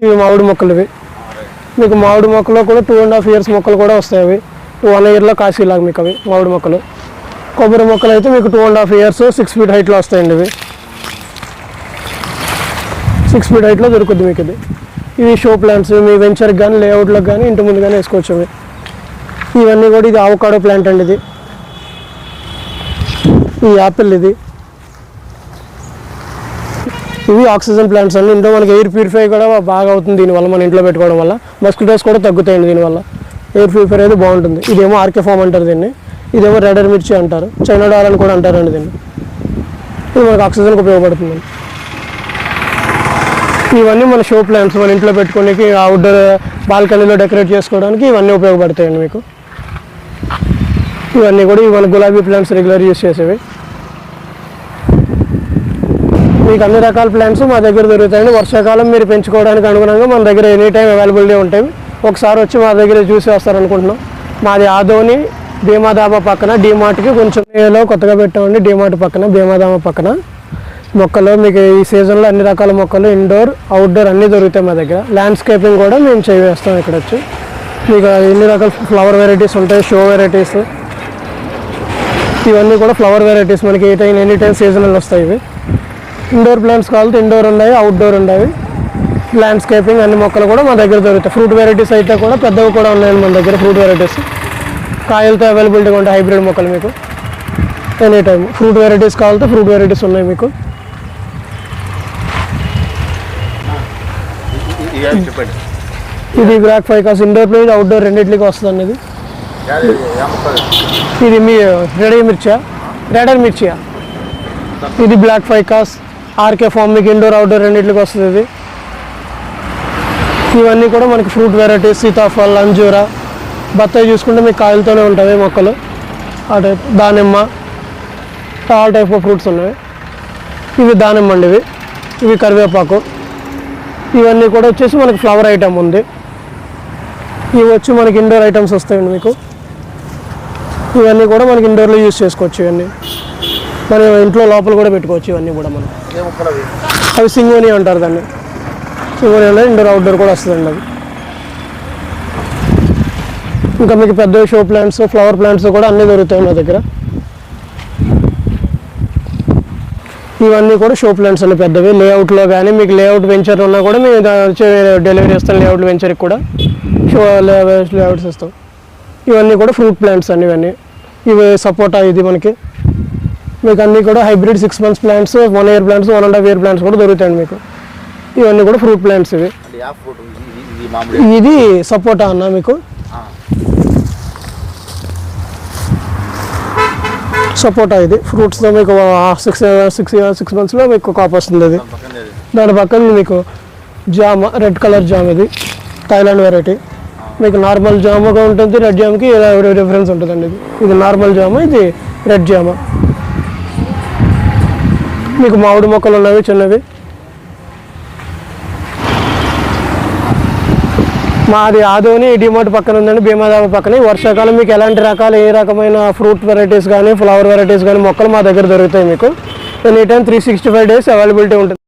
ఇవి మామిడి మొక్కలు ఇవి మీకు మామిడి మొక్కలో కూడా టూ అండ్ హాఫ్ ఇయర్స్ మొక్కలు కూడా వస్తాయి అవి. వన్ ఇయర్లో కాసేలాగా మీకు అవి మామిడి మొక్కలు. కొబ్బరి మొక్కలు అయితే మీకు two and half years six feet హైట్లో వస్తాయండి ఇవి. సిక్స్ ఫీట్ హైట్లో దొరుకుద్ది మీకు ఇది. ఇవి షో ప్లాంట్స్ మీ వెంచర్కి కానీ లేఅవుట్లకు కానీ ఇంటి ముందు కానీ వేసుకోవచ్చు అవి. ఇవన్నీ కూడా ఇది ఆవకాడో ప్లాంట్ అండి ఇది. ఈ యాపిల్ ఇది. ఇవి ఆక్సిజన్ ప్లాంట్స్ అండి ఇంట్లో మనకి ఎయిర్ ప్యూరిఫై కూడా బాగా అవుతుంది దీనివల్ల మన ఇంట్లో పెట్టుకోవడం వల్ల. మస్కిటోస్ కూడా తగ్గుతాయండి దీనివల్ల. ఎయిర్ ప్యూరిఫై అయితే బాగుంటుంది. ఇదేమో ఆర్కే ఫామ్ అంటారు దీన్ని. ఇదేమో రెడర్ మిర్చి అంటారు. చైనా డాల్ అని కూడా అంటారండి దీన్ని. ఇది మనకు ఆక్సిజన్కి ఉపయోగపడుతుంది. ఇవన్నీ మన షో ప్లాంట్స్ మన ఇంట్లో పెట్టుకోనికి అవుట్డోర్ బాల్కనీలో డెకరేట్ చేసుకోవడానికి ఇవన్నీ ఉపయోగపడతాయండి మీకు. ఇవన్నీ కూడా ఇవి మన గులాబీ ప్లాంట్స్ రెగ్యులర్ యూస్ చేసేవి. మీకు అన్ని రకాల ప్లాంట్స్ మా దగ్గర దొరుకుతాయండి. వర్షాకాలం మీరు పెంచుకోవడానికి అనుగుణంగా మన దగ్గర ఎనీ టైం అవైలబిలిటీ ఉంటాయి. ఒకసారి వచ్చి మా దగ్గర చూసి వస్తారనుకుంటున్నాం మాది ఆదోని భీమాదామ పక్కన డీమార్ట్కి కొంచెం ఏలో కొత్తగా పెట్టామండి. డీమార్ట్ పక్కన భీమాదామ పక్కన. మొక్కలు మీకు ఈ సీజన్లో అన్ని రకాల మొక్కలు ఇండోర్ అవుట్డోర్ అన్నీ దొరుకుతాయి మా దగ్గర. ల్యాండ్స్కేపింగ్ కూడా మేము చేస్తాం ఇక్కడ వచ్చి మీకు ఎన్ని రకాల ఫ్లవర్ వెరైటీస్ ఉంటాయి షో వెరైటీస్ ఇవన్నీ కూడా ఫ్లవర్ వెరైటీస్ మనకి ఏ టైం ఎనీ టైం సీజనల్ వస్తాయి ఇవి. ఇండోర్ ప్లాంట్స్ కావాలంటే ఇండోర్ ఉన్నాయి అవుట్డోర్ ఉన్నాయి ల్యాండ్స్కేపింగ్ అన్ని మొక్కలు కూడా మా దగ్గర దొరుకుతాయి. ఫ్రూట్ వెరైటీస్ అయితే కూడా పెద్దవి కూడా ఉన్నాయి మన దగ్గర ఫ్రూట్ వెరైటీస్ కాయలతో అవైలబిలిటీగా ఉంటాయి హైబ్రిడ్ మొక్కలు మీకు. ఎనీ టైం ఫ్రూట్ వెరైటీస్ కావాలంటే ఫ్రూట్ వెరైటీస్ ఉన్నాయి మీకు. ఇది black ficus indoor place outdoor రెండింటికి వస్తుంది ఇది. ఇది మీ రెడీ మిర్చా రెడర్ మిర్చియా ఇది బ్లాక్ ఫైకాస్ ఆర్కే ఫామ్ మీకు ఇండోర్ అవుట్డోర్ రెండింటికి వస్తుంది ఇది. ఇవన్నీ కూడా మనకి ఫ్రూట్ వెరైటీస్ సీతాఫల్ అంజూరా బత్తాయి చూసుకుంటే మీకు కాయలతోనే ఉంటుంది మొక్కలు. ఆ టైప్ దానిమ్మ ఆల్ టైప్ ఆఫ్ ఫ్రూట్స్ ఉన్నాయి. ఇవి దానిమ్మ అండి ఇవి. ఇవి కరివేపాకు. ఇవన్నీ కూడా వచ్చేసి మనకి ఫ్లవర్ ఐటమ్ ఉంది. ఇవి వచ్చి మనకి ఇండోర్ ఐటమ్స్ వస్తాయండి మీకు. ఇవన్నీ కూడా మనకి ఇండోర్లో యూస్ చేసుకోవచ్చు ఇవన్నీ. మన ఇంట్లో లోపల కూడా పెట్టుకోవచ్చు ఇవన్నీ కూడా మనం. అవి సింగోని అంటారు దాన్ని. సింగోని అనేది ఇండోర్ అవుట్డోర్ కూడా వస్తుందండి అది ఇంకా మీకు పెద్ద షో ప్లాంట్స్ ఫ్లవర్ ప్లాంట్స్ కూడా అన్నీ దొరుకుతాయి మా దగ్గర. ఇవన్నీ కూడా షో ప్లాంట్స్ అన్ని పెద్దవి. లేఅవుట్లో కానీ మీకు లేఅవుట్ వెంచర్ ఉన్నా కూడా మేము డెలివరీ ఇస్తాం లేఅవుట్ వెంచర్కి కూడా. షో లేఅవుట్స్ ఇస్తాం. ఇవన్నీ కూడా ఫ్రూట్ ప్లాంట్స్ అన్ని ఇవన్నీ. ఇవి సపోటా ఇది మనకి. మీకు అన్నీ కూడా hybrid six months plants one year plants one and half year plants కూడా దొరుకుతాయండి మీకు. ఇవన్నీ కూడా ఫ్రూట్ ప్లాంట్స్ ఇవి. ఇది సపోటా అన్న మీకు. సపోటా ఇది. ఫ్రూట్స్లో మీకు సిక్స్ సిక్స్ సిక్స్ మంత్స్లో మీకు కాప్ వస్తుంది అది. దాని పక్కన మీకు జామ రెడ్ కలర్ జామ్ ఇది. థైలాండ్ వెరైటీ మీకు నార్మల్ జామగా ఉంటుంది రెడ్ జామ్కి డిఫరెన్స్ ఉంటుందండి ఇది. ఇది నార్మల్ జామ ఇది రెడ్ జామ. మీకు మామిడి మొక్కలు ఉన్నవి చిన్నవి? మాది ఆదోని డిమార్ట్ పక్కన ఉందండి భీమాదాబ పక్కన. వర్షాకాలం మీకు ఎలాంటి రకాలు ఏ రకమైన ఫ్రూట్ వెరైటీస్ కానీ ఫ్లవర్ వెరైటీస్ కానీ మొక్కలు మా దగ్గర దొరుకుతాయి మీకు. Any time three sixty five days availability ఉంటుంది.